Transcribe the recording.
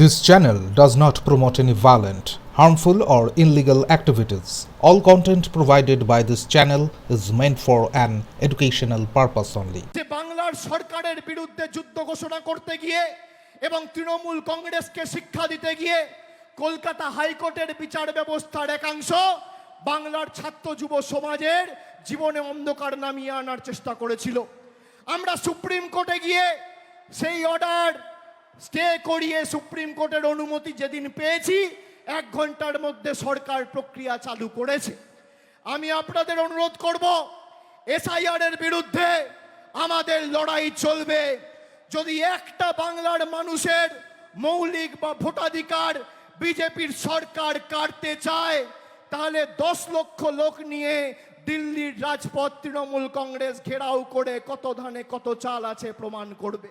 This channel does not promote any violent, harmful, or illegal activities. All content provided by this channel is meant for an educational purpose only. যে বাংলার সরকারের বিরুদ্ধে যুদ্ধ ঘোষণা করতে গিয়ে এবং তৃণমূল কংগ্রেসকে শিক্ষা দিতে গিয়ে কলকাতা হাইকোর্টের বিচার ব্যবস্থার একাংশ বাংলার ছাত্র যুব সমাজের জীবনে অন্ধকার নামিয়ে আনার চেষ্টা করেছিল আমরা সুপ্রিম কোর্টে গিয়ে সেই অর্ডার স্টে করিয়ে সুপ্রিম কোর্টের অনুমতি যেদিন পেয়েছি, এক ঘণ্টার মধ্যে সরকার প্রক্রিয়া চালু করেছে। আমি আপনাদের অনুরোধ করব, এসআইআর এর বিরুদ্ধে আমাদের লড়াই চলবে। যদি একটা বাংলার মানুষের মৌলিক বা ভোটাধিকার বিজেপির সরকার কাটতে চায়, তাহলে দশ লক্ষ লোক নিয়ে দিল্লির রাজপথ তৃণমূল কংগ্রেস ঘেরাও করে কত ধানে কত চাল আছে প্রমাণ করবে।